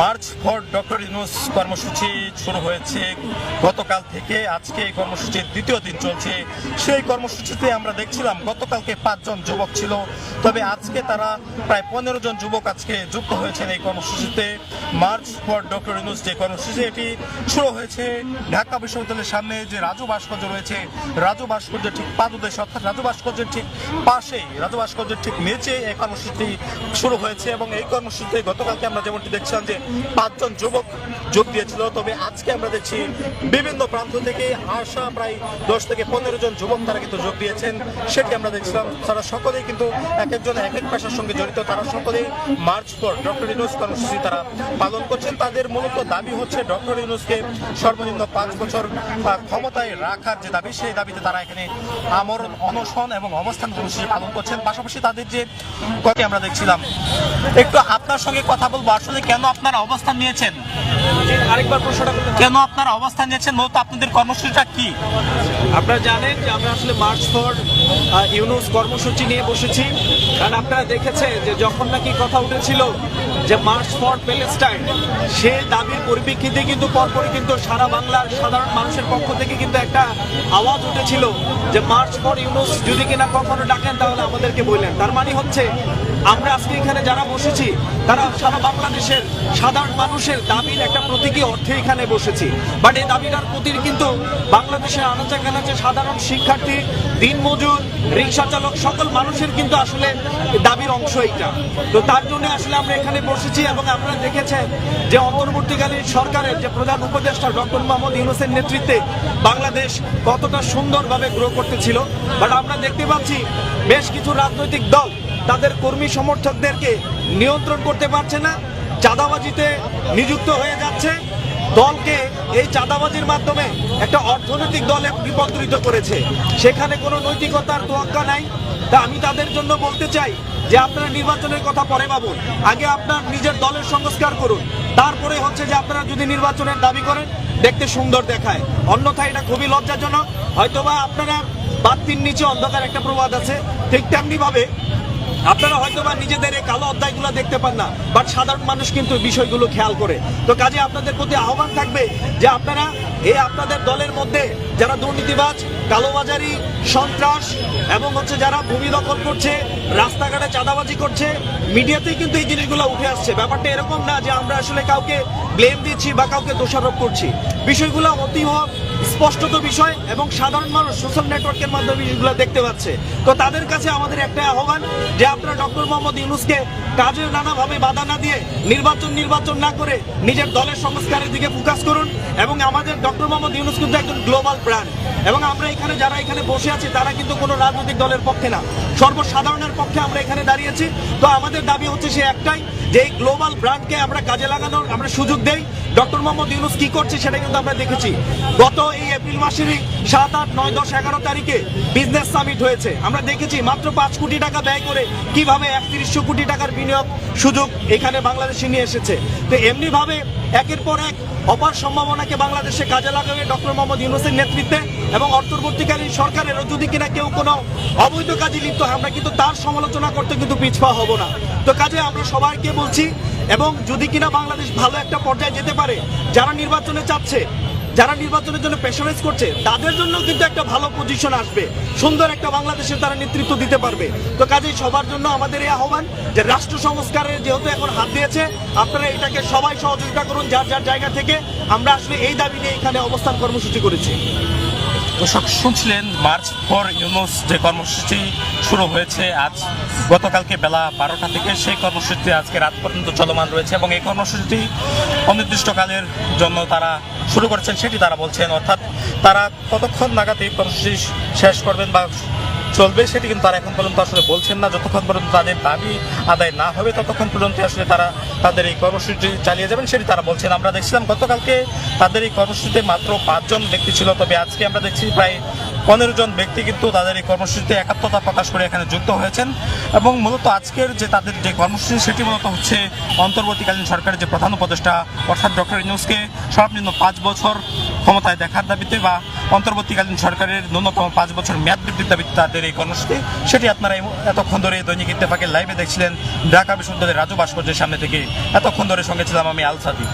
March for doctor Yunus কর্মসূচি শুরু হয়েছে। গতকাল থেকে আজকে এই কর্মসূচির দ্বিতীয় দিন চলছে। সেই কর্মসূচিতে আমরা দেখছিলাম গতকালকে পাঁচজন যুবক ছিল, তবে আজকে তারা প্রায় পনেরো জন যুবক আজকে যুক্ত হয়েছেন এই কর্মসূচিতে। মার্চ ফর ডক্টর ইউনুস যে কর্মসূচি, এটি শুরু হয়েছে ঢাকা বিশ্ববিদ্যালয়ের সামনে যে রাজু ভাস্কর্য রয়েছে। রাজু ভাস্কর্যের ঠিক পাদদেশে, অর্থাৎ রাজু ভাস্কর্যের ঠিক পাশেই রাজু ভাস্কর্যের ঠিক নিচে এই কর্মসূচিটি শুরু হয়েছে এবং এই কর্মসূচিতে গতকালকে আমরা যেমনটি দেখছিলাম যে পাঁচজন যুবক যোগ দিয়েছিল। তবে আজকে আমরা দেখছি বিভিন্ন প্রান্ত থেকে আসা প্রায় দশ থেকে পনেরো জন যুবক তারা কিন্তু যোগ দিয়েছেন। সেটি আমরা দেখছিলাম। তারা সকলেই কিন্তু এক একজন, এক এক পেশার সঙ্গে জড়িত। তারা সকলেই মার্চ পর ডক্টর ইউনুস কর্মসূচি তারা পালন করছেন। তাদের মূলত দাবি হচ্ছে ডক্টর ইউনুসকে সর্বনিম্ন পাঁচ বছর ক্ষমতায় রাখার যে দাবি, সেই দাবিতে তারা এখানে আমরণ, অনশন এবং অবস্থান কর্মসূচি পালন করছেন। পাশাপাশি তাদের যে কথা আমরা দেখছিলাম, একটু আপনার সঙ্গে কথা বলব। আসলে কেন আপনারা অবস্থান নিয়েছেন? আরেকবার প্রশ্নটা কেন আপনারা অবস্থান নিয়েছেন? মূলত আপনাদের কর্মসূচিটা কি? আপনারা জানেন যে আমরা আসলে মার্চ ফর ইউনুস কর্মসূচি নিয়ে বসেছি। কারণ আপনারা দেখেছে যে যখন নাকি কথা উঠেছিল যে মার্চ ফর প্যালেস্টাইন সে দাবির পরিপ্রেক্ষিতে কিন্তু পরপরই কিন্তু সারা বাংলার সাধারণ মানুষের পক্ষ থেকে কিন্তু একটা আওয়াজ উঠেছিল যে মার্চ ফর ইউনুস যদি কিনা কখনো ডাকেন তাহলে আমাদেরকে বললেন। তার মানে হচ্ছে আমরা আজকে এখানে যারা বসেছি তারা সারা বাংলাদেশের সাধারণ মানুষের দাবির একটা প্রতীকী অর্থে এখানে বসেছি। বাট এই দাবিটার প্রতির কিন্তু বাংলাদেশের আনাচে কানাচে সাধারণ শিক্ষার্থী, দিনমজুর, রিক্সা চালক, সকল মানুষের কিন্তু আসলে দাবির অংশ এইটা। তো তার জন্য আসলে আমরা এখানে বসেছি এবং আপনারা দেখেছেন যে অন্তর্বর্তীকালীন সরকারের যে প্রধান উপদেষ্টা ডক্টর মোহাম্মদ ইউনুসের নেতৃত্বে বাংলাদেশ কতটা সুন্দরভাবে গ্রো করতেছিল। বাট আমরা দেখতে পাচ্ছি বেশ কিছু রাজনৈতিক দল তাদের কর্মী সমর্থকদেরকে নিয়ন্ত্রণ করতে পারছে না। চাঁদাবাজিতে নিযুক্ত হয়ে যাচ্ছে। দলকে এই চাঁদাবাজির মাধ্যমে একটা অর্থনৈতিক দলে বিপত্রিত করেছে। সেখানে কোনো নৈতিকতার তোয়াক্কা নাই। তা আমি তাদের জন্য বলতে চাই যে আপনারা নির্বাচনের কথা পরে ভাবুন। আগে আপনার নিজের দলের সংস্কার করুন। তারপরে হচ্ছে যে আপনারা যদি নির্বাচনের দাবি করেন, দেখতে সুন্দর দেখায়। অন্যথায় এটা খুবই লজ্জাজনক। হয়তোবা আপনারা বাতির নিচে অন্ধকার একটা প্রবাদ আছে। ঠিক তেমনি ভাবে আপনারা হয়তো বা নিজেদের এই কালো অধ্যায়গুলো দেখতে পান না বাট সাধারণ মানুষ কিন্তু বিষয়গুলো খেয়াল করে। তো কাজে আপনাদের প্রতি আহ্বান থাকবে যে আপনারা এই আপনাদের দলের মধ্যে যারা দুর্নীতিবাজ, কালোবাজারি, সন্ত্রাস এবং হচ্ছে যারা ভূমি দখল করছে, রাস্তাঘাটে চাঁদাবাজি করছে, মিডিয়াতেই কিন্তু এই জিনিসগুলো উঠে আসছে। ব্যাপারটা এরকম না যে আমরা আসলে কাউকে ব্লেম দিচ্ছি বা কাউকে দোষারোপ করছি। বিষয়গুলো অতীব স্পষ্টত বিষয় এবং সাধারণ মানুষ সোশ্যাল নেটওয়ার্কের মাধ্যমে বিষয়গুলো দেখতে পাচ্ছে। তো তাদের কাছে আমাদের একটা আহ্বান যে আপনারা ডক্টর মোহাম্মদ ইউনুসকে কাজের নানাভাবে বাধা না দিয়ে নির্বাচন নির্বাচন না করে নিজের দলের সংস্কারের দিকে ফোকাস করুন এবং আমাদের ডক্টর মোহাম্মদ ইউনুস কিন্তু একজন গ্লোবাল ব্র্যান্ড এবং আমরা এখানে যারা এখানে বসে আছি, তারা কিন্তু কোনো রাজনৈতিক দলের পক্ষে না। সর্বসাধারণের পক্ষে আমরা এখানে দাঁড়িয়েছি তো আমাদের দাবি হচ্ছে সে একটাই, যে এই গ্লোবাল ব্র্যান্ডকে আমরা কাজে লাগানোর আমরা সুযোগ দেই। ডক্টর মোহাম্মদ ইউনুস কি করছে সেটা কিন্তু আমরা দেখেছি। গত এই এপ্রিল মাসেরই সাত আট নয় দশ এগারো তারিখে বিজনেস সামিট হয়েছে। আমরা দেখেছি মাত্র পাঁচ কোটি টাকা ব্যয় করে কীভাবে একত্রিশশো কোটি টাকার বিনিয়োগ সুযোগ এখানে বাংলাদেশে নিয়ে এসেছে। তো এমনি ভাবে একের পর এক অপার সম্ভাবনাকে বাংলাদেশে কাজে লাগাবে ডক্টর মোহাম্মদ ইউনুসের নেতৃত্বে এবং অন্তর্বর্তীকালীন সরকারেরও যদি কিনা কেউ কোনো অবৈধ কাজে লিপ্ত হয়, আমরা কিন্তু তার সমালোচনা করতে কিন্তু পিছপা হব না। তো কাজে আমরা সবাইকে বলছি, এবং যদি কিনা বাংলাদেশ ভালো একটা পর্যায়ে যেতে পারে, যারা নির্বাচনে চাচ্ছে যারা নির্বাচনের জন্য প্রেশারাইজ করছে, তাদের জন্য কিন্তু একটা ভালো পজিশন আসবে। সুন্দর একটা বাংলাদেশের তারা নেতৃত্ব দিতে পারবে। তো কাজেই সবার জন্য আমাদের এই আহ্বান যে রাষ্ট্র সংস্কারের যেহেতু এখন হাত দিয়েছে, আপনারা এটাকে সবাই সহযোগিতা করুন, যার যার জায়গা থেকে আমরা আসলে এই দাবি নিয়ে এখানে অবস্থান কর্মসূচি করেছি। দর্শক, শুনছিলেন মার্চ ফর ইউনুস যে কর্মসূচি শুরু হয়েছে আজ গতকালকে বেলা বারোটা থেকে, সেই কর্মসূচিটি আজকে রাত পর্যন্ত চলমান রয়েছে এবং এই কর্মসূচিটি অনির্দিষ্টকালের জন্য তারা শুরু করেছেন, সেটি তারা বলছেন। অর্থাৎ তারা কতক্ষণ নাগাদ এই কর্মসূচি শেষ করবেন বা চলবে, সেটি কিন্তু তারা এখন পর্যন্ত আসলে বলছেন না। যতক্ষণ পর্যন্ত তাদের দাবি আদায় না হবে, ততক্ষণ পর্যন্ত আসলে তারা তাদের এই কর্মসূচি চালিয়ে যাবেন, সেটি তারা বলছেন। আমরা দেখছিলাম গতকালকে তাদের এই কর্মসূচিতে মাত্র পাঁচজন ব্যক্তি ছিল, তবে আজকে আমরা দেখছি প্রায় পনেরো জন ব্যক্তি কিন্তু তাদের এই কর্মসূচিতে একাত্মতা প্রকাশ করে এখানে যুক্ত হয়েছেন। এবং মূলত আজকের যে তাদের যে কর্মসূচি, সেটি মূলত হচ্ছে অন্তর্বর্তীকালীন সরকারের যে প্রধান উপদেষ্টা, অর্থাৎ ডক্টর ইউনুসকে সর্বনিম্ন পাঁচ বছর ক্ষমতায় দেখার দাবিতে বা অন্তর্বর্তীকালীন সরকারের ন্যূনতম পাঁচ বছর মেয়াদ বৃদ্ধির দাবি তাদের এই কর্মসূচি। সেটি আপনারা এতক্ষণ ধরে দৈনিক ইত্তেফাকের লাইভে দেখছিলেন। ঢাকা বিশ্ববিদ্যালয়ের রাজু ভাস্কর্যের সামনে থেকে এতক্ষণ ধরে সঙ্গে ছিলাম আমি আলসাদি